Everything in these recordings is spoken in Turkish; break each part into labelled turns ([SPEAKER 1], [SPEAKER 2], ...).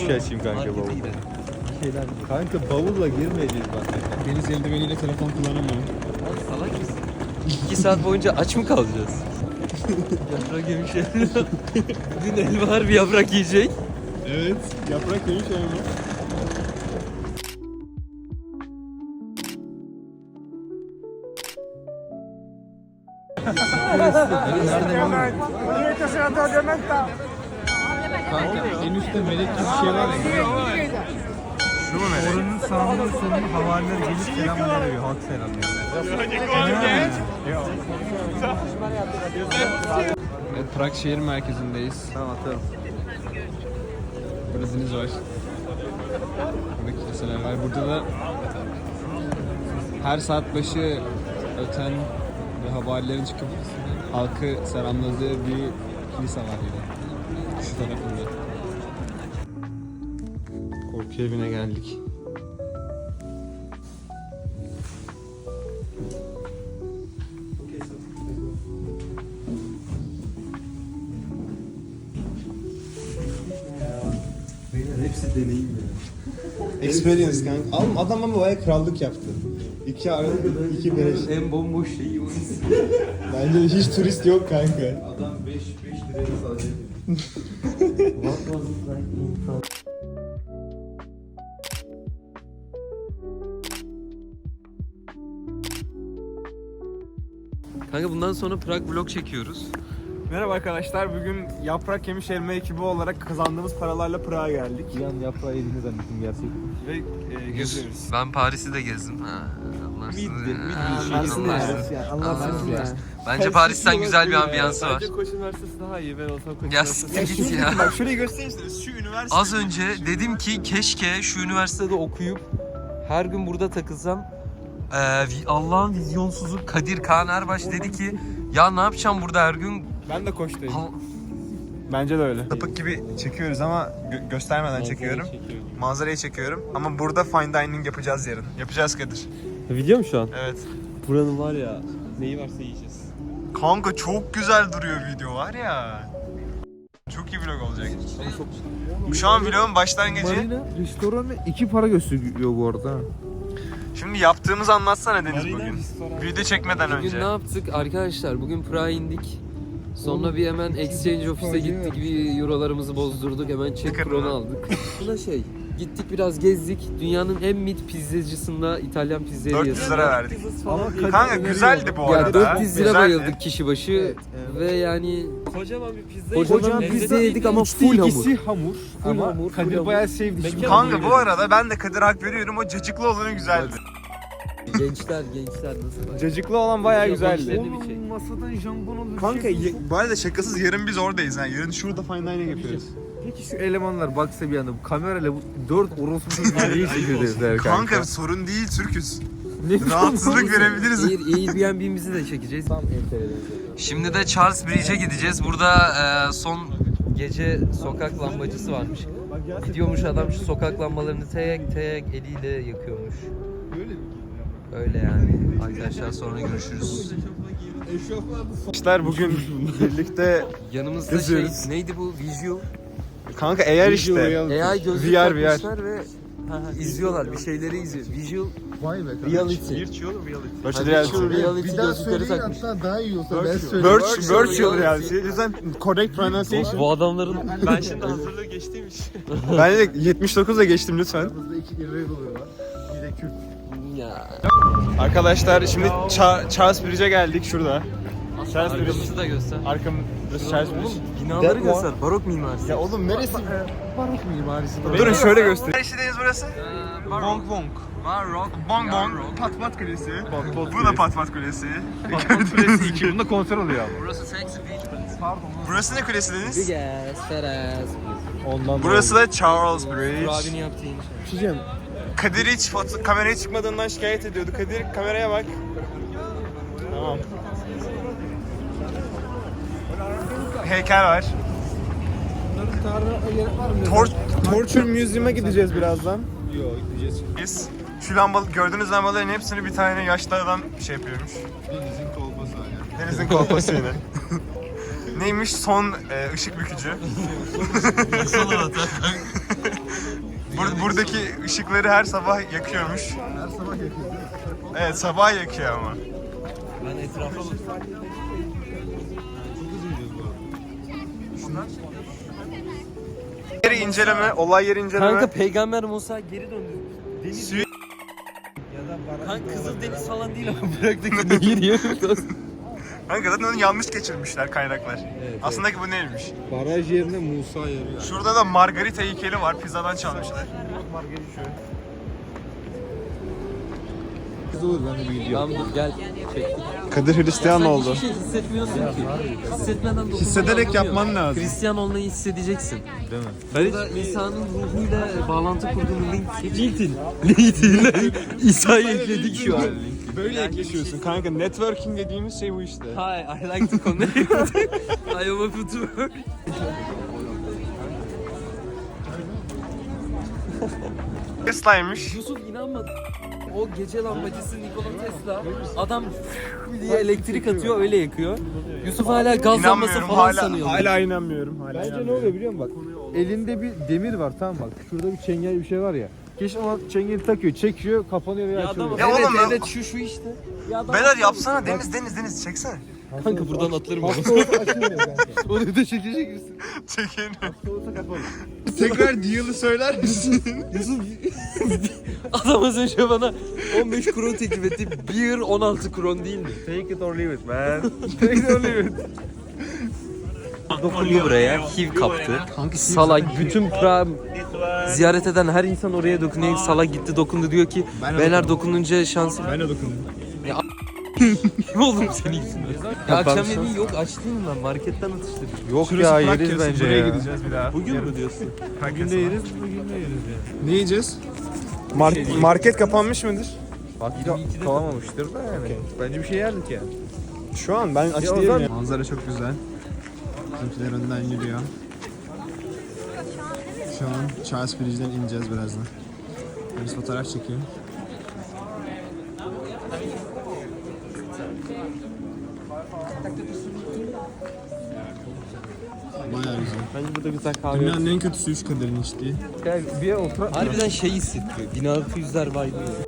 [SPEAKER 1] Şikayetçiyim kanka bavul. Şeyler, kanka bavulla girmeyeceğiz bak.
[SPEAKER 2] Deniz eldiveniyle telefon kullanamıyor.
[SPEAKER 3] Oğlum salak mısın? İki saat boyunca aç mı kalacağız? yaprak yemiş elma. Dün elma harbi yaprak yiyecek.
[SPEAKER 2] Evet. Yaprak yemiş ama. Kanka en üstte melek gibi bir şey var ya.
[SPEAKER 1] Oranın sağında solunda havariler gelip selam veriyor. Halk selamlıyor.
[SPEAKER 2] Evet, Prag şehir merkezindeyiz.
[SPEAKER 1] Tamam atarım.
[SPEAKER 2] Burada deniz var. Burada kiliseler var. Burada da her saat başı öten ve havarilerin çıkıp halkı selamladığı bir kilise var yine. Şu tarafında. Korku evine geldik.
[SPEAKER 1] Hepsi deneyim ya.
[SPEAKER 2] Experience kanka. Oğlum adam ama bayağı krallık yaptı. İki ara, iki beleş.
[SPEAKER 3] En bomboş şeyi o.
[SPEAKER 2] Bence hiç turist yok kanka.
[SPEAKER 1] Adam 5 5 liraya sadece.
[SPEAKER 3] What was it like in Prague? Kanka bundan sonra Prag vlog çekiyoruz.
[SPEAKER 2] Merhaba arkadaşlar. Bugün Yaprak Yemiş Elma ekibi olarak kazandığımız paralarla Prag'a geldik.
[SPEAKER 1] Bir an yaprağı yediğini zannettim gerçekten.
[SPEAKER 2] Ve e, geziyoruz.
[SPEAKER 3] Ben Paris'i de gezdim. Ha, anlarsınız.
[SPEAKER 2] Mid- mid-
[SPEAKER 3] Ha,
[SPEAKER 2] mid-
[SPEAKER 3] anlarsınız
[SPEAKER 2] mid-
[SPEAKER 3] ya.
[SPEAKER 1] Anlarsınız ya.
[SPEAKER 3] Bence Paris'ten güzel bir ambiyansı var.
[SPEAKER 1] Bence Koç Üniversitesi daha iyi. Ben olsam Koç
[SPEAKER 3] Ya
[SPEAKER 1] Üniversitesi.
[SPEAKER 3] siktir git ya.
[SPEAKER 2] Bak şurayı gösterirseniz şu üniversite.
[SPEAKER 3] Az önce dedim ki keşke şu üniversitede okuyup her gün burada takılsam. Ee, vi- Allah'ın vizyonsuzu Kadir Kaan Erbaş dedi ki ya ne yapacağım burada her gün?
[SPEAKER 2] Ben de Koç'tayım.
[SPEAKER 3] Ha-
[SPEAKER 2] Bence de öyle. Sapık gibi çekiyoruz ama gö- göstermeden çekiyorum. Manzarayı çekiyorum. Ama burada fine dining yapacağız yarın. Yapacağız Kadir.
[SPEAKER 1] Video mu şu an?
[SPEAKER 2] Evet.
[SPEAKER 1] Buranın var ya neyi varsa yiyeceğiz.
[SPEAKER 2] Kanka çok güzel duruyor video var ya. Çok iyi vlog olacak. Şu an vlogun başlangıcı.
[SPEAKER 4] Marina restoranı iki para gösteriyor bu arada.
[SPEAKER 2] Şimdi yaptığımızı anlatsana Deniz bugün. Video çekmeden
[SPEAKER 3] Bugün
[SPEAKER 2] önce.
[SPEAKER 3] ne yaptık arkadaşlar? Bugün Prag'a indik. Sonra bir hemen exchange ofise gittik. Bir eurolarımızı bozdurduk. Hemen Çek
[SPEAKER 2] Tıkırına.
[SPEAKER 3] kronu aldık. Bu da şey. Gittik biraz gezdik. Dünyanın en mid pizzacısında İtalyan pizza
[SPEAKER 2] 400 lira verdik.
[SPEAKER 4] Ama
[SPEAKER 2] Kanka güzeldi bu
[SPEAKER 3] Ya
[SPEAKER 2] arada.
[SPEAKER 3] 400 lira
[SPEAKER 2] Güzeldi.
[SPEAKER 3] bayıldık kişi başı ve yani
[SPEAKER 1] Kocaman bir pizza
[SPEAKER 3] kocaman pizza yedik ama full hamur.
[SPEAKER 4] ikisi hamur.
[SPEAKER 3] Full
[SPEAKER 4] ama
[SPEAKER 3] hamur, full
[SPEAKER 4] Kadir
[SPEAKER 3] hamur.
[SPEAKER 4] bayağı sevdi. Şimdi
[SPEAKER 2] Kanka bu arada ben de Kadir hak veriyorum. O cacıklı olanı güzeldi.
[SPEAKER 3] Gençler gençler nasıl? bak?
[SPEAKER 2] Cacıklı olan bayağı güzeldi.
[SPEAKER 3] Oğlum, bir şey.
[SPEAKER 4] masadan jambon alır.
[SPEAKER 2] Kanka ye- bu arada şakasız yarın biz oradayız ha. Yarın şurada fine dining yapıyoruz.
[SPEAKER 4] Peki şu elemanlar baksa bir anda bu kamerayla bu dört orospu çocuğu çekiyor dediler kanka.
[SPEAKER 2] Kanka sorun değil Türküz.
[SPEAKER 4] ne
[SPEAKER 2] Rahatsızlık verebiliriz.
[SPEAKER 3] Air, Airbnb'mizi de çekeceğiz.
[SPEAKER 4] Tam.
[SPEAKER 3] Şimdi de Charles Bridge'e gideceğiz. Burada e, son gece sokak lambacısı varmış. Gidiyormuş adam şu sokak lambalarını tek tek eliyle yakıyormuş. Öyle yani. Arkadaşlar sonra görüşürüz.
[SPEAKER 2] Arkadaşlar bugün birlikte
[SPEAKER 3] Yanımızda
[SPEAKER 2] Geziyoruz.
[SPEAKER 3] şey neydi bu visual?
[SPEAKER 2] Kanka eğer işte
[SPEAKER 3] AI gözlük
[SPEAKER 2] VR, VR.
[SPEAKER 3] takmışlar ve izliyorlar bir şeyleri izliyor. Visual
[SPEAKER 4] Vay be.
[SPEAKER 3] reality.
[SPEAKER 2] virtual reality.
[SPEAKER 3] Virtual
[SPEAKER 2] Virtual reality.
[SPEAKER 3] reality
[SPEAKER 4] Bir daha
[SPEAKER 3] gözlükleri
[SPEAKER 4] söyleyin
[SPEAKER 3] takmış.
[SPEAKER 4] hatta daha iyi olsa ben söyleyeyim.
[SPEAKER 2] Virtual,
[SPEAKER 3] Virtual
[SPEAKER 2] virtual
[SPEAKER 3] reality.
[SPEAKER 2] reality. Lütfen correct pronunciation.
[SPEAKER 3] Bu adamların
[SPEAKER 1] Ben şimdi hazırlığı geçtiğim için.
[SPEAKER 2] Ben de 79'a geçtim lütfen.
[SPEAKER 4] Aramızda iki irregular var. Bir de Kürt.
[SPEAKER 3] ya
[SPEAKER 2] Arkadaşlar şimdi Ça- Charles Bridge'e geldik şurada. Charles Bridge.
[SPEAKER 3] arkamızı da göster.
[SPEAKER 2] Arkam burası Charles Bridge.
[SPEAKER 3] Binaları
[SPEAKER 2] That
[SPEAKER 3] göster. Barok mimarisi.
[SPEAKER 2] Ya oğlum neresi?
[SPEAKER 4] Barok mimarisi.
[SPEAKER 2] Durun şöyle göster. Neresideyiz burası? Bong Bong.
[SPEAKER 3] Barok.
[SPEAKER 2] Bong Bong. Pat Pat Kulesi. Bu da Pat Pat Kulesi.
[SPEAKER 4] Kulesi 2 yılında konser oluyor abi.
[SPEAKER 3] Burası Sexy Beach.
[SPEAKER 2] Burası ne kulesi dediniz?
[SPEAKER 3] fat ass.
[SPEAKER 4] Ondan
[SPEAKER 2] Burası da Charles Bridge.
[SPEAKER 3] Abinin yaptığı inşaat.
[SPEAKER 4] Diyeceğim.
[SPEAKER 2] Kadir hiç foto kameraya çıkmadığından şikayet ediyordu. Kadir kameraya bak. Tamam. Heykel var. Tor Torture Museum'a gideceğiz birazdan.
[SPEAKER 4] Yok gideceğiz.
[SPEAKER 2] Biz şu lambalı, gördüğünüz lambaların hepsini bir tane yaşlı adam şey yapıyormuş.
[SPEAKER 4] Denizin kolbası yani.
[SPEAKER 2] Denizin kolpası yine. Neymiş? Son e, ışık bükücü. Bur- buradaki ışıkları her sabah yakıyormuş. Her sabah yakıyor. Evet sabah yakıyor ama.
[SPEAKER 3] Ben etrafa bak.
[SPEAKER 2] Yeri inceleme, olay yeri inceleme.
[SPEAKER 3] Kanka peygamber Musa geri döndü. Deniz
[SPEAKER 2] Suyu-
[SPEAKER 3] Kanka Kızıl Deniz falan değil ama bıraktık nehir ya.
[SPEAKER 2] Kanka zaten onu yanlış geçirmişler kaynaklar. Aslında ki bu neymiş?
[SPEAKER 4] Baraj yerine Musa yarıyor.
[SPEAKER 2] Şurada da Margarita heykeli var. Pizzadan çalmışlar.
[SPEAKER 4] Kız olur ben de bir gidiyorum.
[SPEAKER 3] Tamam dur gel.
[SPEAKER 2] Kadir Hristiyan
[SPEAKER 3] Sen hiçbir şey hissetmiyorsun ki. Hissetmeden dokunmayı
[SPEAKER 2] Hissederek yapman lazım.
[SPEAKER 3] Hristiyan olmayı hissedeceksin.
[SPEAKER 4] Değil mi?
[SPEAKER 3] Burada İsa'nın ruhuyla bağlantı kurduğum link. LinkedIn. LinkedIn'le İsa'yı ekledik şu an.
[SPEAKER 2] Böyle ekleşiyorsun kanka. Networking dediğimiz şey bu işte.
[SPEAKER 3] Hi, I like to connect. I am a YouTuber.
[SPEAKER 2] Tesla'ymış.
[SPEAKER 3] Yusuf inanmadı. O gece lambacısı Nikola Tesla adam diye elektrik atıyor öyle yakıyor. Yusuf hala gaz lambası
[SPEAKER 2] İnanmıyorum
[SPEAKER 3] falan
[SPEAKER 2] hala.
[SPEAKER 3] sanıyor.
[SPEAKER 2] Hala inanmıyorum. Hala
[SPEAKER 4] Bence ne oluyor biliyor musun bak? Elinde bir demir var tamam bak. Şurada bir çengel bir şey var ya. Kişi o çengeli takıyor, çekiyor, kapanıyor ve
[SPEAKER 3] Ya
[SPEAKER 4] açılıyor.
[SPEAKER 3] adam,
[SPEAKER 2] Ya
[SPEAKER 3] evet
[SPEAKER 2] oğlum ya-
[SPEAKER 3] evet şu şu işte. Ya adam-
[SPEAKER 2] Beyler yapsana Deniz Deniz Deniz çeksene.
[SPEAKER 3] Kanka buradan atlarım onu.
[SPEAKER 4] Hasta olsa açılmıyor kanka.
[SPEAKER 3] Onu da çekecek misin?
[SPEAKER 2] Çekin.
[SPEAKER 4] Hasta olsa kapalı.
[SPEAKER 2] Tekrar deal'ı söyler misin?
[SPEAKER 3] Yusuf adam az önce bana 15 kron teklif etti. Bir 16 kron değil mi?
[SPEAKER 4] Take it or leave it man.
[SPEAKER 3] Take it or leave it. Dokundu buraya, HIV kaptı. Salak bütün Prag ziyaret eden her insan oraya dokunuyor. Salak gitti dokundu diyor ki beyler dokununca şansım.
[SPEAKER 2] Ben de dokundum.
[SPEAKER 3] Oğlum senin yüzünden. Ya akşam yemeği yok aç değilim ben marketten atıştırdım.
[SPEAKER 4] Yok ya yeriz bence
[SPEAKER 2] Buraya
[SPEAKER 4] ya.
[SPEAKER 2] gideceğiz bir daha.
[SPEAKER 3] Bugün mü diyorsun?
[SPEAKER 4] Bugün de yeriz, bugün de yeriz yani.
[SPEAKER 2] Ne yiyeceğiz? Mar- market kapanmış mıdır?
[SPEAKER 4] Kalamamıştır da yani. Bence bir şey yerdik yani.
[SPEAKER 2] Şu an ben aç değilim ya. Manzara çok güzel. Bizimkiler önden yürüyor. Şu an Charles Bridge'den ineceğiz birazdan. Biz fotoğraf çekeyim.
[SPEAKER 3] Bence burada güzel kahve.
[SPEAKER 2] Dünyanın en kötü suyu şu kadarın içtiği.
[SPEAKER 4] Gel bir yere otur.
[SPEAKER 3] Harbiden şey hissettiriyor. 1600'ler vibe'ı.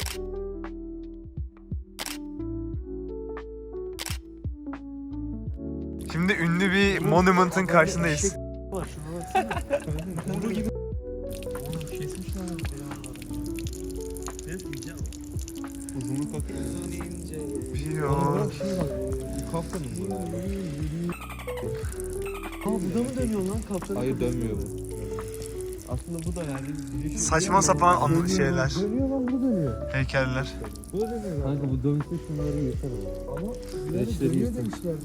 [SPEAKER 2] Şimdi ünlü bir monument'ın karşısındayız. Yok.
[SPEAKER 4] Kaftanın bu. Aa bu da mı dönüyor lan kaftanın? Hayır dönmüyor bu. Aslında bu da yani.
[SPEAKER 2] Saçma sapan anı şeyler,
[SPEAKER 4] Dönüyor lan bu dönüyor.
[SPEAKER 2] heykeller.
[SPEAKER 4] Bu da dönüyor lan.
[SPEAKER 3] Kanka bu dönse şunları yeter
[SPEAKER 4] Ama
[SPEAKER 3] Reçleri
[SPEAKER 4] dönüyor
[SPEAKER 3] yesin.
[SPEAKER 4] demişlerdi.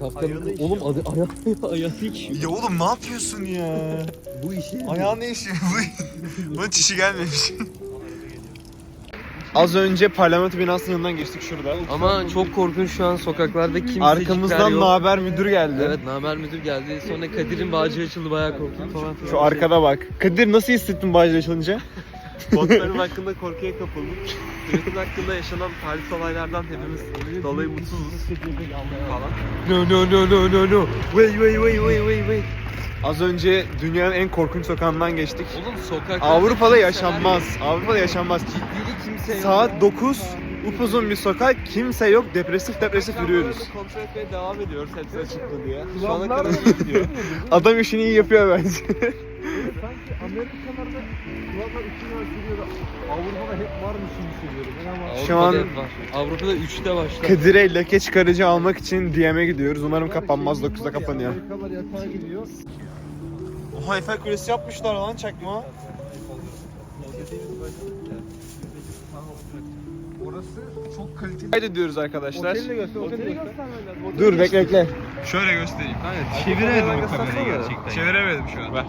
[SPEAKER 3] Kaptanın oğlum adı ayağını ayağını işiyor.
[SPEAKER 2] Ya oğlum ne yapıyorsun ya?
[SPEAKER 3] Bu işi
[SPEAKER 2] Ayağına işiyor. Bu- Bunun çişi gelmemiş. Az önce parlamento binasının yanından geçtik şurada.
[SPEAKER 3] Ama çok korkunç şu an sokaklarda kimsecikler
[SPEAKER 2] Arkamızdan
[SPEAKER 3] yok.
[SPEAKER 2] naber müdür geldi.
[SPEAKER 3] Evet naber müdür geldi. Sonra Kadir'in bağcı açıldı bayağı korktum falan filan.
[SPEAKER 2] Şu arkada bak. Kadir nasıl hissettin bağcılar açılınca?
[SPEAKER 1] Botlarım hakkında korkuya kapıldık. Üretim hakkında yaşanan Paris olaylardan hepimiz dolayı mutsuzuz falan.
[SPEAKER 3] No no no no no no. Wait wait wait wait wait wait.
[SPEAKER 2] Az önce dünyanın en korkunç sokağından geçtik.
[SPEAKER 3] Oğlum sokakta
[SPEAKER 2] Avrupa'da yaşanmaz. Avrupa'da yaşanmaz.
[SPEAKER 3] Ciddili kimse yok.
[SPEAKER 2] Saat 9 upuzun bir sokak kimse yok depresif depresif yürüyoruz.
[SPEAKER 1] Kontrol etmeye devam ediyoruz hepsi açıktı diye. Şu ana kadar iyi gidiyor.
[SPEAKER 2] Adam işini iyi yapıyor bence.
[SPEAKER 4] Sanki Amerikalarda kulaklar iki yıl sürüyor da Avrupa'da hep varmış gibi hissediyorum. Ama
[SPEAKER 3] Avrupa'da
[SPEAKER 2] Şu an-
[SPEAKER 3] hep var. Avrupa'da 3'te başlar.
[SPEAKER 2] Kadir'e leke çıkarıcı almak için DM'e gidiyoruz. Umarım kapanmaz 9'da kapanıyor.
[SPEAKER 4] Amerikalılar yatağa gidiyor.
[SPEAKER 2] Oha Eiffel Kulesi yapmışlar lan çakma.
[SPEAKER 4] Orası çok kaliteli.
[SPEAKER 2] Kaydediyoruz arkadaşlar.
[SPEAKER 4] Oteli de göster, oteli de göster.
[SPEAKER 2] Dur bekle bekle.
[SPEAKER 5] Şöyle göstereyim. Çeviremedim bu kamerayı gerçekten.
[SPEAKER 2] Çeviremedim şu an.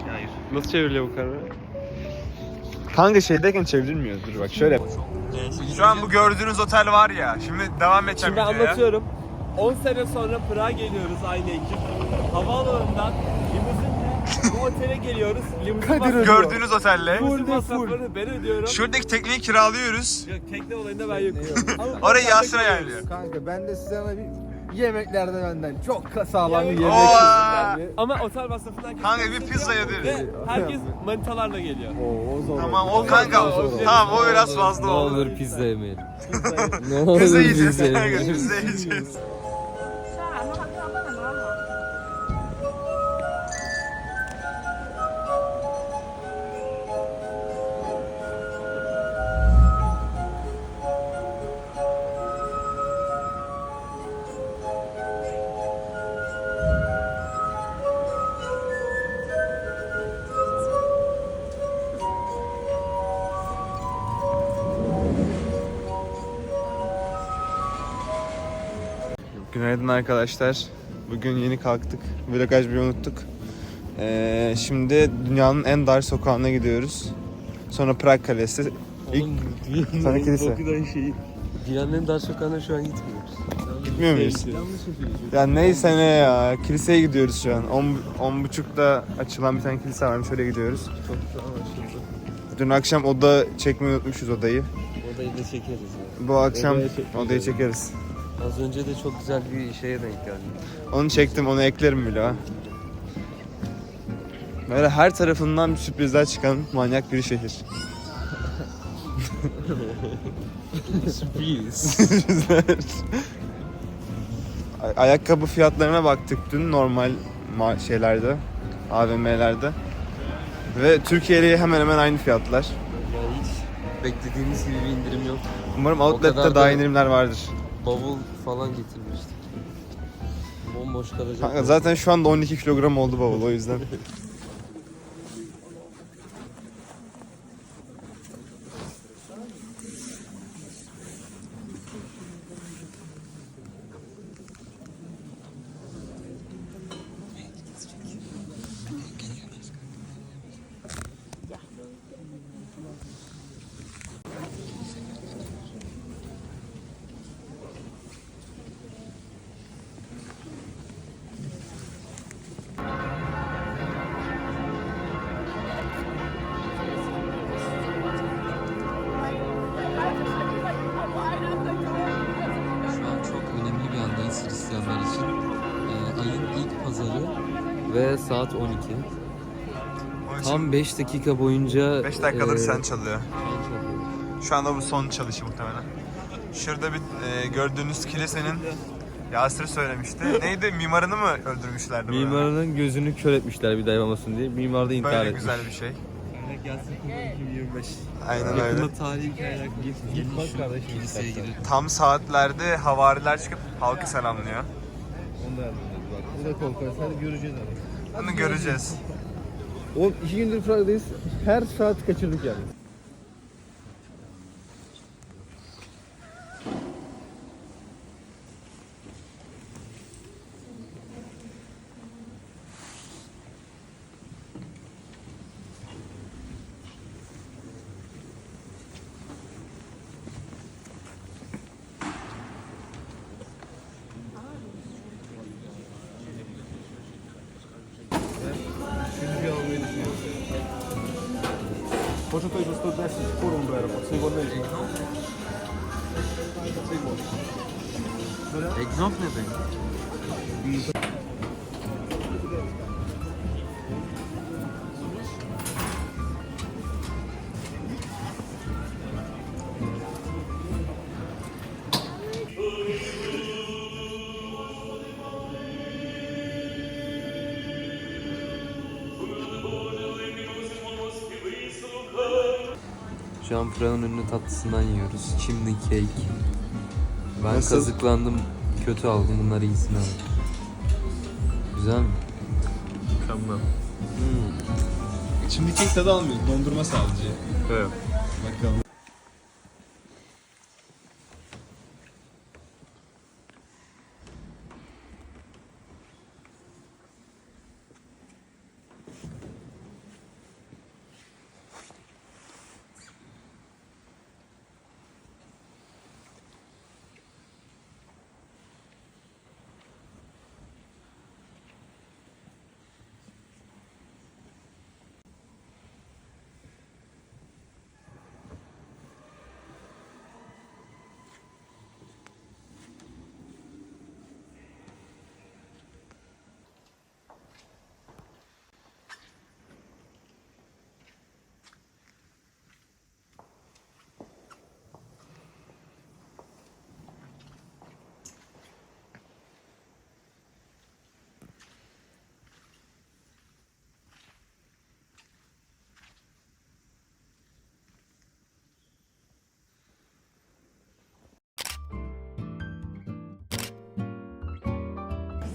[SPEAKER 1] Nasıl çevriliyor bu kamera?
[SPEAKER 2] Kanka şeydeyken çevrilmiyor. Dur bak şöyle. Şu an bu gördüğünüz otel var ya. Şimdi devam edeceğim
[SPEAKER 1] Şimdi
[SPEAKER 2] videoya.
[SPEAKER 1] anlatıyorum. 10 sene sonra Prag'a geliyoruz aynı ekip. Havaalanından bu otele geliyoruz. Limuzin masrafı-
[SPEAKER 2] Gördüğünüz otelle.
[SPEAKER 1] Limuzin masraflarını ben ödüyorum.
[SPEAKER 2] Şuradaki tekneyi kiralıyoruz.
[SPEAKER 1] Yok, tekne olayında ben yokum.
[SPEAKER 2] Orayı Yasin ayarlıyor.
[SPEAKER 4] Kanka ben de size ana bir Yemeklerde benden çok ka- sağlam bir
[SPEAKER 1] Yemek-.
[SPEAKER 2] Oo.
[SPEAKER 1] Ama otel masrafından
[SPEAKER 2] Kanka bir pizza
[SPEAKER 1] Ve
[SPEAKER 2] yediririz.
[SPEAKER 1] herkes manitalarla geliyor.
[SPEAKER 4] Oo, o zor.
[SPEAKER 2] Tamam o kanka. Tamam o biraz fazla
[SPEAKER 3] Ne
[SPEAKER 2] oldu.
[SPEAKER 3] olur pizza yemeyelim. ne olur
[SPEAKER 2] Pizza yiyeceğiz. Kanka pizza yiyeceğiz. Günaydın arkadaşlar. Bugün yeni kalktık. Vlog açmayı unuttuk. Ee, şimdi dünyanın en dar sokağına gidiyoruz. Sonra Prag Kalesi. İlk Sana kilise.
[SPEAKER 3] Şey, dünyanın en dar sokağına şu an gitmiyoruz.
[SPEAKER 2] gitmiyor muyuz? Ya neyse ne ya. Kiliseye gidiyoruz şu an. 10 10 buçukta açılan bir tane kilise varmış. Oraya gidiyoruz.
[SPEAKER 3] Çok şu an açıldı.
[SPEAKER 2] Dün akşam oda çekmeyi unutmuşuz odayı.
[SPEAKER 3] Odayı da çekeriz ya.
[SPEAKER 2] Bu akşam
[SPEAKER 3] Odaya çekeceğiz.
[SPEAKER 2] odayı çekeriz.
[SPEAKER 3] Az önce de çok güzel bir şeye denk geldim.
[SPEAKER 2] Onu çektim, onu eklerim bile ha. Böyle her tarafından sürprizler çıkan manyak bir şehir.
[SPEAKER 3] Sürpriz.
[SPEAKER 2] Ay- Ayakkabı fiyatlarına baktık dün normal ma- şeylerde, AVM'lerde. Ve Türkiye ile hemen hemen aynı fiyatlar.
[SPEAKER 3] yani hiç beklediğimiz gibi bir indirim yok.
[SPEAKER 2] Umarım
[SPEAKER 3] kadar
[SPEAKER 2] Outlet'te
[SPEAKER 3] da-
[SPEAKER 2] daha indirimler vardır.
[SPEAKER 3] Bavul falan getirmiştik. Bomboş kalacak.
[SPEAKER 2] Kanka zaten şu anda 12 kilogram oldu bavul o yüzden.
[SPEAKER 3] 5 dakika boyunca
[SPEAKER 2] 5 dakikadır
[SPEAKER 3] e,
[SPEAKER 2] sen çalıyor. Şu anda bu son çalışı muhtemelen. Şurada bir e, gördüğünüz kilisenin Yasir söylemişti. Neydi? Mimarını mı öldürmüşlerdi?
[SPEAKER 4] Mimarının gözünü kör etmişler bir daha yapmasın diye. Mimar da intihar
[SPEAKER 2] Böyle
[SPEAKER 4] etmiş.
[SPEAKER 2] güzel bir şey.
[SPEAKER 1] Gelsin 2025.
[SPEAKER 2] Aynen öyle.
[SPEAKER 1] tarihi hikayeler git
[SPEAKER 4] Git bak kardeşim.
[SPEAKER 3] Kiliseye girelim.
[SPEAKER 2] Tam saatlerde havariler çıkıp halkı selamlıyor.
[SPEAKER 4] Onu da edin bak. Bu da. Hadi göreceğiz abi.
[SPEAKER 2] Bunu göreceğiz.
[SPEAKER 4] Oğlum iki gündür Prag'dayız. Her saat kaçırdık yani. Może to już 110 kurą brera, po co
[SPEAKER 3] Eggnog ne demek? Şu an Prag'ın ünlü tatlısından yiyoruz. Chimney cake. Ben
[SPEAKER 2] Nasıl?
[SPEAKER 3] kazıklandım. Kötü aldım. Bunlar iyisin abi. Güzel mi?
[SPEAKER 6] Tamam.
[SPEAKER 3] Hmm.
[SPEAKER 6] Şimdi kek tadı almıyoruz. Dondurma sadece.
[SPEAKER 2] Evet.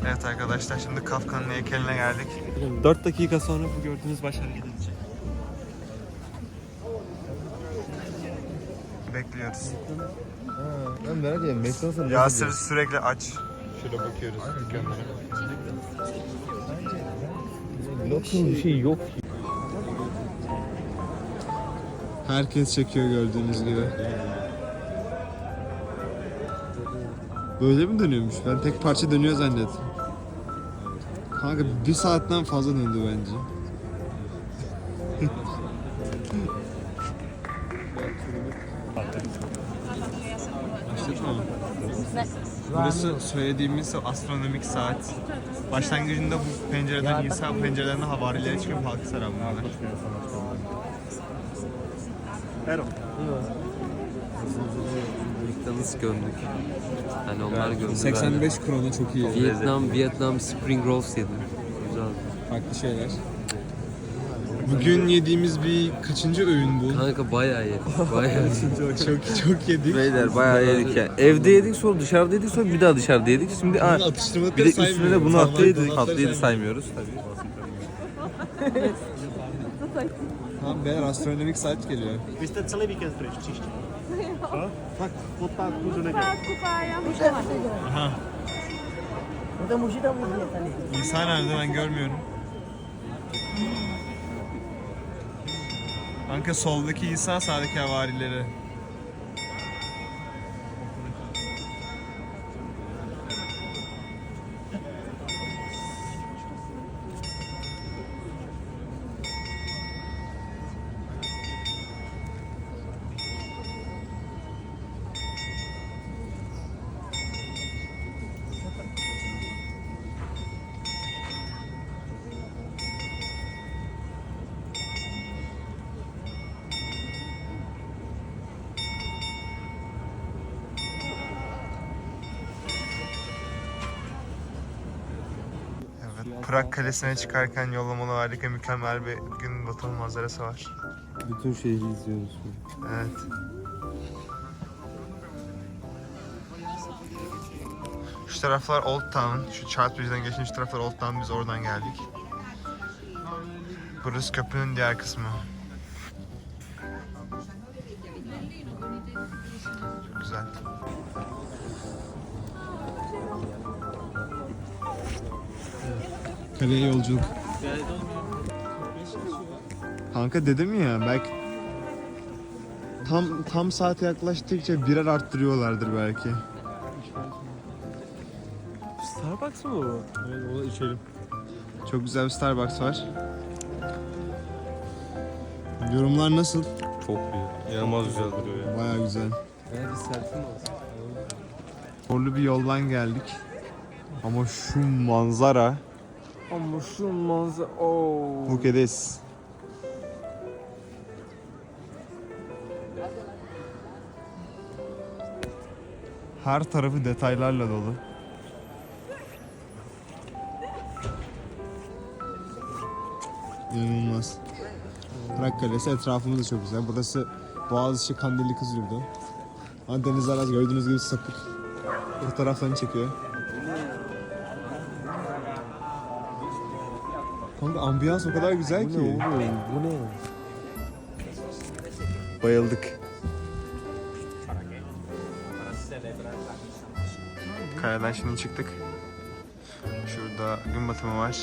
[SPEAKER 2] Evet arkadaşlar şimdi Kafka'nın heykeline geldik.
[SPEAKER 1] 4 dakika sonra bu gördüğünüz başarı gelecek.
[SPEAKER 2] Bekliyoruz.
[SPEAKER 4] Ben merak ediyorum. McDonald's'a nasıl
[SPEAKER 2] Yasir sürekli aç. Şöyle bakıyoruz dükkanlara.
[SPEAKER 4] Lokal bir şey yok.
[SPEAKER 6] Herkes çekiyor gördüğünüz gibi. Böyle mi dönüyormuş? Ben tek parça dönüyor zannettim. Kanka bir saatten fazla döndü bence. Başlatma mı?
[SPEAKER 2] Burası söylediğimiz astronomik saat. Başlangıcında bu pencereden İsa, bu pencereden de havarilere çıkıp halkı selamlıyorlar.
[SPEAKER 3] McDonald's gömdük. Hani onlar gömdü.
[SPEAKER 6] 85 krona çok iyi.
[SPEAKER 3] Vietnam, Vietnam Spring Rolls yedim. Güzel.
[SPEAKER 6] Farklı şeyler. Bugün yediğimiz bir kaçıncı öğün bu?
[SPEAKER 3] Kanka bayağı yedik. Bayağı yedik.
[SPEAKER 6] çok çok yedik.
[SPEAKER 4] Beyler bayağı yedik ya. Evde yedik sonra dışarıda yedik sonra bir daha dışarıda yedik. Şimdi
[SPEAKER 6] atıştırmalıkları
[SPEAKER 4] bir de üstüne de bunu
[SPEAKER 6] donatları
[SPEAKER 4] haftayı da
[SPEAKER 6] saymıyorum.
[SPEAKER 4] saymıyoruz tabii.
[SPEAKER 6] Tamam beyler astronomik saat geliyor.
[SPEAKER 7] Este celebí que treci, ciști. Fac potat cu zânăgă.
[SPEAKER 2] İsa nerede ben görmüyorum. Kanka soldaki İsa sağdaki havarileri. Prag Kalesi'ne çıkarken yollamalı harika mükemmel bir gün batımı manzarası var.
[SPEAKER 4] Bütün şehri izliyoruz.
[SPEAKER 2] Evet. Şu taraflar Old Town. Şu Chart Bridge'den geçen şu taraflar Old Town. Biz oradan geldik. Burası köprünün diğer kısmı. Çok güzel.
[SPEAKER 6] Kaleye yolculuk.
[SPEAKER 2] Kanka dedim ya belki tam tam saate yaklaştıkça birer arttırıyorlardır belki.
[SPEAKER 1] Starbucks mı bu?
[SPEAKER 4] Evet onu içelim.
[SPEAKER 2] Çok güzel bir Starbucks var.
[SPEAKER 6] Yorumlar nasıl?
[SPEAKER 4] Çok iyi. İnanılmaz güzel duruyor ya.
[SPEAKER 6] Baya güzel.
[SPEAKER 3] Eğer bir selfie mi olsun?
[SPEAKER 2] Zorlu bir yoldan geldik. Ama şu manzara
[SPEAKER 4] Ama şu manzara... Oo.
[SPEAKER 2] Look at this. Her tarafı detaylarla dolu.
[SPEAKER 6] İnanılmaz. Kalesi etrafımız da çok güzel. Burası Boğaziçi Kandilli Kız Yurdu. Ama Deniz Aras gördüğünüz gibi sapık. Fotoğraflarını çekiyor. Kanka ambiyans o kadar güzel ki.
[SPEAKER 4] Bu ne?
[SPEAKER 2] Bayıldık. Kayadan şimdi çıktık. Şurada gün batımı var.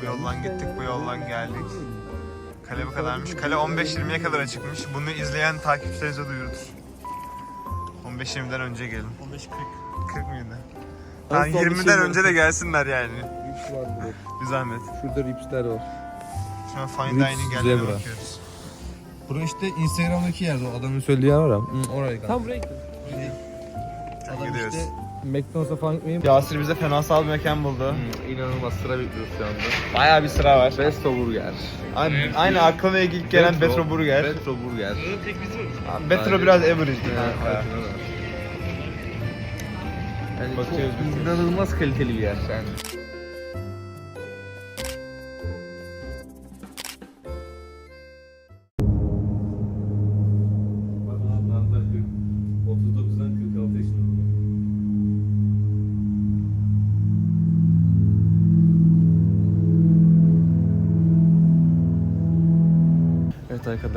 [SPEAKER 2] Bu yoldan gittik, bu yoldan geldik. Kale bu kadarmış. Kale 15-20'ye kadar açıkmış. Bunu izleyen takipçilerinize duyurdur. 15-20'den önce gelin.
[SPEAKER 7] 15-40.
[SPEAKER 2] 40 mıydı? Tamam 20'den önce de gelsinler yani.
[SPEAKER 4] Rips var burada.
[SPEAKER 2] Bir zahmet.
[SPEAKER 4] Şurada ripsler var.
[SPEAKER 2] Şu an fine
[SPEAKER 4] Rips
[SPEAKER 2] dining yerlerine
[SPEAKER 4] zebra.
[SPEAKER 2] bakıyoruz.
[SPEAKER 4] Bura işte Instagram'daki yerde o adamın söylediği yer var ya. Hı, oraya kanka.
[SPEAKER 3] Tam buraya gidelim.
[SPEAKER 2] Hadi gidiyoruz.
[SPEAKER 4] McDonald's'a falan gitmeyi
[SPEAKER 2] Yasir bize fenasal bir mekan buldu.
[SPEAKER 4] İnanılmaz sıra bekliyoruz şu anda.
[SPEAKER 2] Bayağı bir sıra var.
[SPEAKER 4] Besto Burger.
[SPEAKER 2] Aynı, aynı aklına ilk gelen Betro Burger.
[SPEAKER 4] Betro Burger.
[SPEAKER 2] Abi Betro biraz average bir kanka.
[SPEAKER 4] Yani
[SPEAKER 2] Bakıyoruz
[SPEAKER 4] çok inanılmaz kaliteli bir yer yani.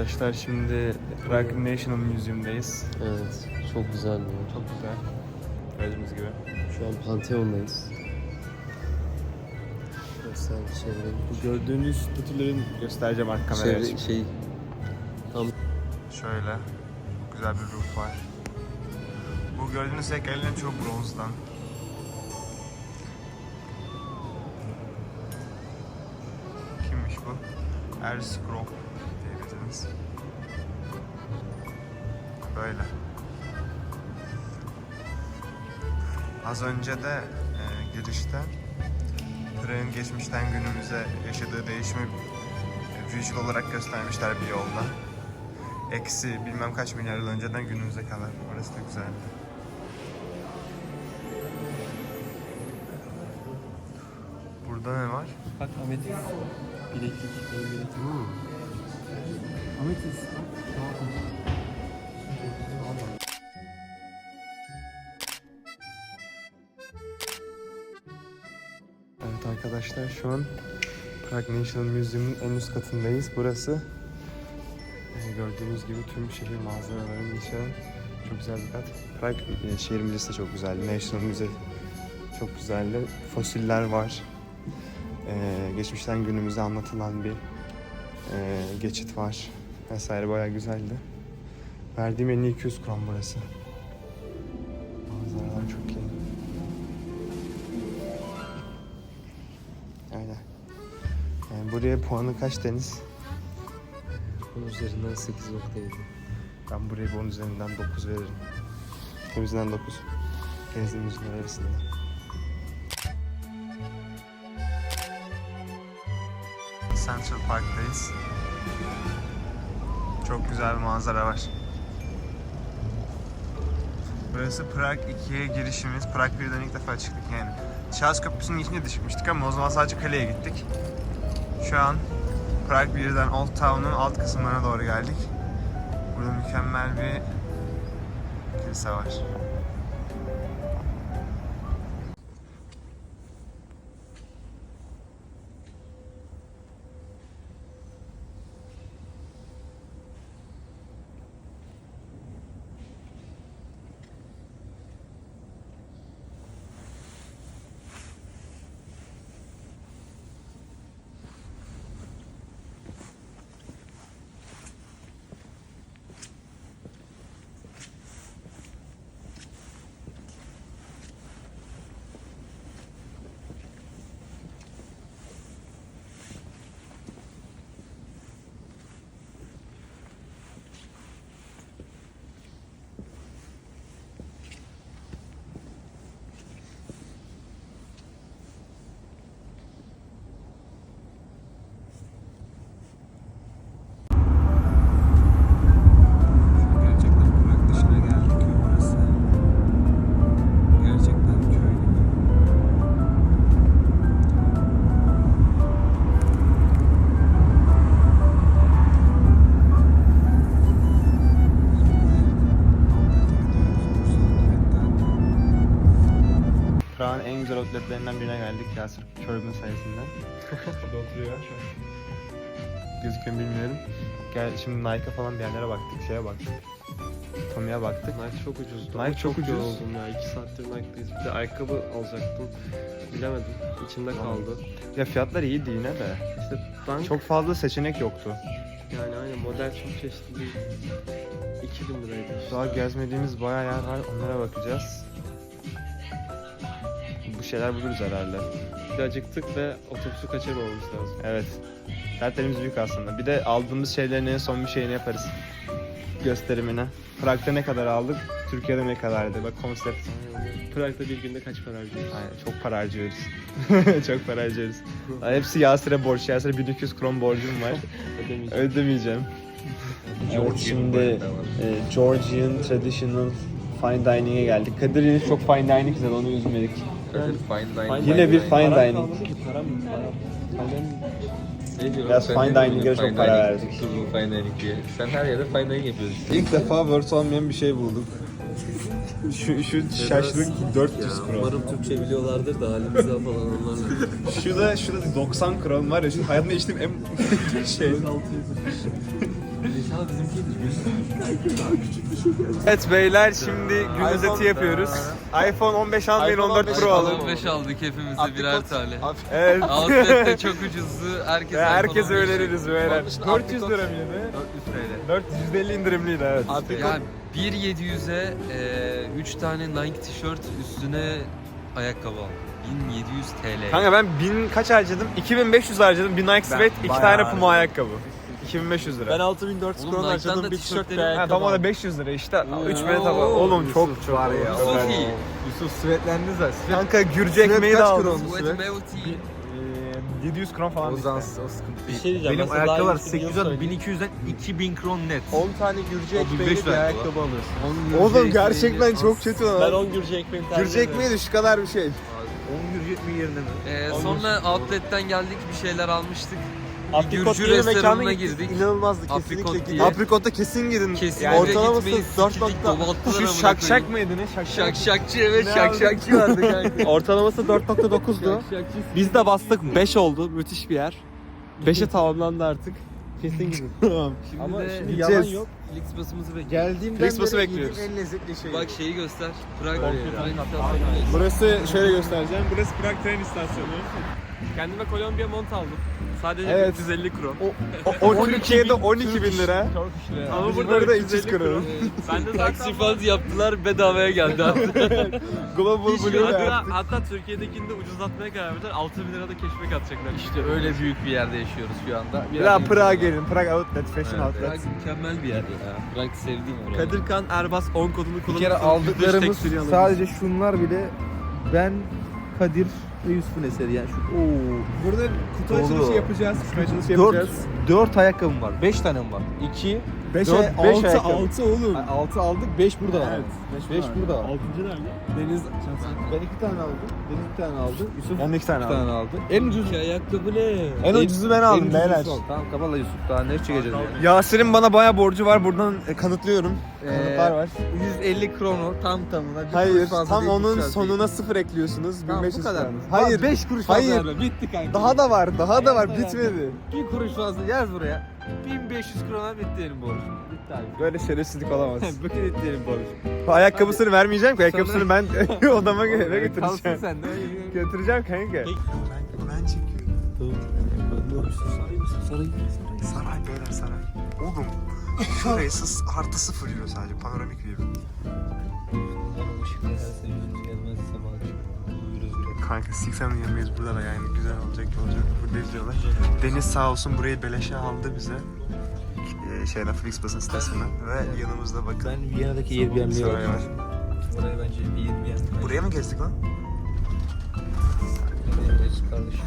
[SPEAKER 2] Arkadaşlar şimdi Prague National Museum'dayız.
[SPEAKER 3] Evet, çok güzel bir yer.
[SPEAKER 2] Çok güzel. Gördüğünüz gibi.
[SPEAKER 3] Şu an Pantheon'dayız. Görsel çevre.
[SPEAKER 2] Bu gördüğünüz kutuların göstereceğim arka kameraya.
[SPEAKER 3] Çevre, şey,
[SPEAKER 2] Şöyle. Güzel bir roof var. Bu gördüğünüz heykellerin çoğu bronzdan. Kimmiş bu? Erskrop diyebilirsiniz. Böyle. Az önce de e, girişte Prag'ın geçmişten günümüze yaşadığı değişimi visual olarak göstermişler bir yolda eksi bilmem kaç milyar yıl önceden günümüze kadar. Orası da güzeldi. Burada ne var?
[SPEAKER 1] Bak ametist bileklik. bileklik. Ametist.
[SPEAKER 2] Evet arkadaşlar şu an Prague National Museum'un en üst katındayız. Burası e, gördüğünüz gibi tüm şehir manzaralarını yaşayan çok güzel bir kat. Prague e, şehir müzesi de çok güzeldi. National Müze çok güzeldi. Fosiller var. E, geçmişten günümüze anlatılan bir e, geçit var. Vesaire bayağı güzeldi. Verdiğim en iyi 200 kron burası. Manzaralar çok iyi. Aynen. Yani buraya puanı kaç Deniz?
[SPEAKER 3] bunun üzerinden 8.7.
[SPEAKER 2] Ben buraya 10 üzerinden 9 veririm. 10 üzerinden 9. Denizli müziğin arasında. Central Park'tayız. Çok güzel bir manzara var. Burası Prag 2'ye girişimiz. Prag 1'den ilk defa çıktık yani. Charles Köprüsü'nün içine çıkmıştık ama o zaman sadece kaleye gittik. Şu an Prag 1'den Old Town'un alt kısımlarına doğru geldik. Burada mükemmel bir kilise var. Outletlerinden birine geldik Yasir Körben sayesinde. Burada oturuyor. Gözüküyor mu bilmiyorum. Gel şimdi Nike'a falan bir yerlere baktık, şeye baktık. Tommy'ye baktık.
[SPEAKER 8] Nike çok ucuzdu.
[SPEAKER 2] Nike çok ucuz.
[SPEAKER 8] yoruldum ya. 2 saattir Nike'dayız. Bir de ayakkabı alacaktım. Bilemedim. İçimde kaldı.
[SPEAKER 2] Ya fiyatlar iyiydi yine de.
[SPEAKER 8] İşte ben
[SPEAKER 2] Çok fazla seçenek yoktu.
[SPEAKER 8] yani aynen model çok çeşitli değil. 2000 liraydı.
[SPEAKER 2] Daha gezmediğimiz bayağı yer var. Onlara bakacağız. Şeyler buluruz herhalde.
[SPEAKER 8] Bir de acıktık ve otobüsü kaçırmamamız lazım.
[SPEAKER 2] Evet. Dertlerimiz büyük aslında. Bir de aldığımız şeylerin en son bir şeyini yaparız. Gösterimine. Prag'da ne kadar aldık, Türkiye'de ne kadardı? Bak konsept.
[SPEAKER 8] Prag'da bir günde kaç para harcıyoruz?
[SPEAKER 2] Aynen, çok para harcıyoruz. çok para harcıyoruz. Ay, Hepsi Yasir'e borç. Yasir'e 1200 kron borcum var.
[SPEAKER 8] Ödemeyeceğim.
[SPEAKER 2] Ödemeyeceğim. Evet, şimdi e, Georgian Traditional Fine Dining'e geldik. Kadir çok fine dining güzel, onu üzmedik.
[SPEAKER 3] Kadir fine dining.
[SPEAKER 2] Yine bir fine dining.
[SPEAKER 3] Ne?
[SPEAKER 2] Biraz fine dining'e çok
[SPEAKER 3] fine
[SPEAKER 2] para
[SPEAKER 3] dining,
[SPEAKER 2] verdik.
[SPEAKER 3] fine dining diye. Sen her yerde fine dining yapıyorsun.
[SPEAKER 2] İlk defa Words olmayan bir şey bulduk. Şu, şu şaşlık 400 kron.
[SPEAKER 3] Umarım Türkçe biliyorlardır da halimize falan onlarla.
[SPEAKER 2] Şu da, şu da 90 kron var ya. Şu hayatımda içtiğim en şey. Evet beyler şimdi gün özeti yapıyoruz. iPhone 15 almayın 14 Pro alın.
[SPEAKER 3] 15 aldık hepimize birer tane.
[SPEAKER 2] Evet.
[SPEAKER 3] Outlet de çok ucuzdu. Herkes
[SPEAKER 2] Herkes
[SPEAKER 3] iPhone 15
[SPEAKER 2] öneririz beyler.
[SPEAKER 1] Onun dışında
[SPEAKER 2] 400
[SPEAKER 1] aprikot-
[SPEAKER 2] lira mıydı? 450 indirimliydi evet.
[SPEAKER 3] Ya 1700'e 3 tane Nike tişört üstüne ayakkabı al. 1700 TL.
[SPEAKER 2] Kanka ben 1000 kaç harcadım? 2500 harcadım. Bir Nike sweat, iki
[SPEAKER 1] bayağı
[SPEAKER 2] tane
[SPEAKER 1] harcadım.
[SPEAKER 2] Puma ayakkabı. 2500 lira.
[SPEAKER 1] Ben 6400
[SPEAKER 3] Oğlum,
[SPEAKER 1] kron
[SPEAKER 3] Nike'dan
[SPEAKER 1] harcadım
[SPEAKER 3] da
[SPEAKER 1] bir tişört
[SPEAKER 3] tişörtleri-
[SPEAKER 1] bir
[SPEAKER 2] Ha, tam o da
[SPEAKER 1] aldım.
[SPEAKER 2] 500 lira işte. 3
[SPEAKER 3] Oo.
[SPEAKER 2] metre tabağı. Oğlum çok çok
[SPEAKER 4] var ya.
[SPEAKER 3] Yusuf iyi.
[SPEAKER 4] Yusuf sweatleriniz var. Sweat
[SPEAKER 2] Kanka Gürcü ekmeği de
[SPEAKER 4] kaç
[SPEAKER 2] aldım.
[SPEAKER 4] kron?
[SPEAKER 3] Sweat
[SPEAKER 4] Sweat.
[SPEAKER 3] Melty.
[SPEAKER 2] Ee, 700 kron falan
[SPEAKER 4] O zaman
[SPEAKER 2] işte.
[SPEAKER 4] o sıkıntı
[SPEAKER 1] Bir
[SPEAKER 4] değil.
[SPEAKER 1] şey diyeceğim.
[SPEAKER 5] Benim
[SPEAKER 1] mesela daha
[SPEAKER 5] ayakkabılar
[SPEAKER 1] iyisini
[SPEAKER 5] 800'den
[SPEAKER 1] söyleyeyim.
[SPEAKER 5] 1200'den 2000 kron net.
[SPEAKER 1] 10 tane Gürcü ekmeğiyle
[SPEAKER 5] 1500
[SPEAKER 1] bir
[SPEAKER 5] ayakkabı.
[SPEAKER 1] alıyorsun.
[SPEAKER 2] Oğlum gerçekten çok kötü
[SPEAKER 1] Ben
[SPEAKER 2] lan.
[SPEAKER 1] 10 Gürcü ekmeğini tercih
[SPEAKER 2] Gürcü ekmeği de şu kadar bir şey.
[SPEAKER 5] 10 170 yerine mi?
[SPEAKER 3] Ee, sonra outlet'ten geldik bir şeyler almıştık.
[SPEAKER 1] Aprikot
[SPEAKER 3] Gürcü restoranına
[SPEAKER 1] mekana gittik.
[SPEAKER 3] girdik.
[SPEAKER 1] İnanılmazdı
[SPEAKER 3] Aprikot
[SPEAKER 1] kesinlikle
[SPEAKER 3] diye.
[SPEAKER 2] Aprikot'ta kesin gidin.
[SPEAKER 3] Kesinlikle
[SPEAKER 1] ortalaması
[SPEAKER 3] gitmeyin.
[SPEAKER 1] dört
[SPEAKER 3] Sikildik,
[SPEAKER 1] nokta-
[SPEAKER 3] domalttılar
[SPEAKER 2] şu
[SPEAKER 3] amına
[SPEAKER 2] şak şak
[SPEAKER 3] koyayım.
[SPEAKER 2] mıydı ne? Şak şak.
[SPEAKER 3] Şakşakçı evet
[SPEAKER 2] Ne
[SPEAKER 3] şakşakçı vardı kanka.
[SPEAKER 1] Ortalaması 4.9'du.
[SPEAKER 3] Şakşakçı.
[SPEAKER 1] Biz de bastık 5 oldu. Müthiş bir yer. 5'e tamamlandı artık. Kesin gidin.
[SPEAKER 3] Şimdi
[SPEAKER 1] Ama
[SPEAKER 3] de
[SPEAKER 1] şimdi
[SPEAKER 2] Gideceğiz.
[SPEAKER 1] yalan yok.
[SPEAKER 3] Flixbus'ımızı bekliyoruz.
[SPEAKER 4] Geldiğimden
[SPEAKER 2] Christmas'ı
[SPEAKER 4] beri
[SPEAKER 2] bekliyoruz.
[SPEAKER 4] en lezzetli şey.
[SPEAKER 3] Bak şeyi göster. Prag.
[SPEAKER 2] Burası şöyle göstereceğim. Burası Prag tren istasyonu.
[SPEAKER 1] Kendime Kolombiya mont aldım. Sadece
[SPEAKER 2] Evet.
[SPEAKER 1] 350 kron.
[SPEAKER 2] O, o Türkiye'de 12 bin lira.
[SPEAKER 1] Ama burada
[SPEAKER 2] burada
[SPEAKER 1] 350
[SPEAKER 2] 300 kron.
[SPEAKER 1] Ben de
[SPEAKER 3] Taksi
[SPEAKER 1] zaten
[SPEAKER 3] faz yaptılar bedavaya geldi artık.
[SPEAKER 2] Global Blue
[SPEAKER 1] hatta,
[SPEAKER 2] yaptık.
[SPEAKER 1] hatta Türkiye'dekini de ucuzlatmaya karar verdiler. 6000 lira da keşfek atacaklar.
[SPEAKER 3] işte öyle büyük bir yerde yaşıyoruz şu anda.
[SPEAKER 2] Ya Prag'a gelin. Prag Outlet, Fashion
[SPEAKER 3] Prag
[SPEAKER 2] Outlet.
[SPEAKER 3] mükemmel bir yer ya. Prag sevdiğim bir yer.
[SPEAKER 1] Kadirkan Erbas 10 kodunu
[SPEAKER 4] Bir
[SPEAKER 1] kullanıp
[SPEAKER 4] kere
[SPEAKER 1] %3
[SPEAKER 4] aldıklarımız sadece şunlar bile ben Kadir ve Yusuf'un eseri yani şu oo.
[SPEAKER 2] Burada kutu açılışı yapacağız. Kutu açılışı
[SPEAKER 4] 4
[SPEAKER 2] yapacağız.
[SPEAKER 4] 4 ayakkabım var. 5 tanem var. 2
[SPEAKER 2] 5'e
[SPEAKER 4] Dört, beş
[SPEAKER 2] 6
[SPEAKER 4] ayakkabı.
[SPEAKER 2] 6 oğlum.
[SPEAKER 4] 6 aldık 5 burada var.
[SPEAKER 2] Evet.
[SPEAKER 4] 5 burada var.
[SPEAKER 7] 6. nerede?
[SPEAKER 2] Deniz
[SPEAKER 4] Ben 2 tane aldım. Deniz bir tane aldı. Yusuf
[SPEAKER 2] ben de 2 tane
[SPEAKER 4] 2
[SPEAKER 2] aldım.
[SPEAKER 4] tane aldı. En ucuz
[SPEAKER 3] İki ayakkabı ne?
[SPEAKER 2] En ucuzu ben aldım beyler.
[SPEAKER 4] al. Tamam kapalı Yusuf daha ne çekeceğiz yani.
[SPEAKER 2] Yasir'in bana baya borcu var. Buradan e, kanıtlıyorum. Kanıtlar var.
[SPEAKER 4] 150 krono tam tamına. bir
[SPEAKER 2] Hayır,
[SPEAKER 4] kuruş fazla
[SPEAKER 2] tam
[SPEAKER 4] değil,
[SPEAKER 2] onun sonuna sıfır ekliyorsunuz.
[SPEAKER 4] Tamam,
[SPEAKER 2] 1500
[SPEAKER 4] bu kadar
[SPEAKER 2] tane.
[SPEAKER 4] mı?
[SPEAKER 2] Hayır.
[SPEAKER 4] 5 kuruş
[SPEAKER 2] hayır.
[SPEAKER 4] fazla verme. Bitti kanka.
[SPEAKER 2] Daha da var, daha da var.
[SPEAKER 4] Hayır,
[SPEAKER 2] Bitmedi.
[SPEAKER 4] Bir kuruş fazla yaz buraya. 1500 krona bitti borcum. Bitti abi.
[SPEAKER 2] Böyle şerefsizlik olamaz.
[SPEAKER 4] Bakın etti benim borcum.
[SPEAKER 2] Bu ayakkabısını vermeyeceğim ki. Ayakkabısını ben odama eve
[SPEAKER 4] Kalsın
[SPEAKER 2] götüreceğim.
[SPEAKER 4] sen de.
[SPEAKER 2] Götüreceğim kanka. Ben çekiyorum. Saray beyler saray. Oğlum şurası artı sıfır euro sadece panoramik view. Kanka Six'ten yanındayız burada da yani güzel olacak olacak buradayız diyorlar. Deniz sağ olsun burayı beleşe aldı bize. Ee, şeyden Flixbus'un sitesinden ve yanımızda bakın.
[SPEAKER 4] Ben Viyana'daki Airbnb'ye
[SPEAKER 2] saray var.
[SPEAKER 3] Oraya bence bir 20 yer.
[SPEAKER 2] Buraya mı gezdik lan?
[SPEAKER 3] kardeşim.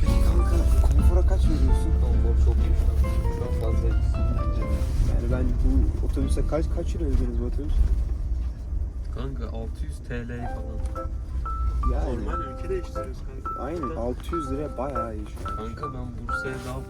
[SPEAKER 2] Peki kanka konfora kaç veriyorsun?
[SPEAKER 3] Konfor çok iyi şu an. Şu an fazlayız.
[SPEAKER 2] Yani ben bu otobüse kaç kaç lira ödediniz bu otobüs?
[SPEAKER 3] Kanka 600 TL falan.
[SPEAKER 2] Yani
[SPEAKER 7] Normal ülke değiştiriyoruz kanka.
[SPEAKER 2] aynen 600 lira bayağı iyi şu an.
[SPEAKER 3] Kanka ben Bursa'ya daha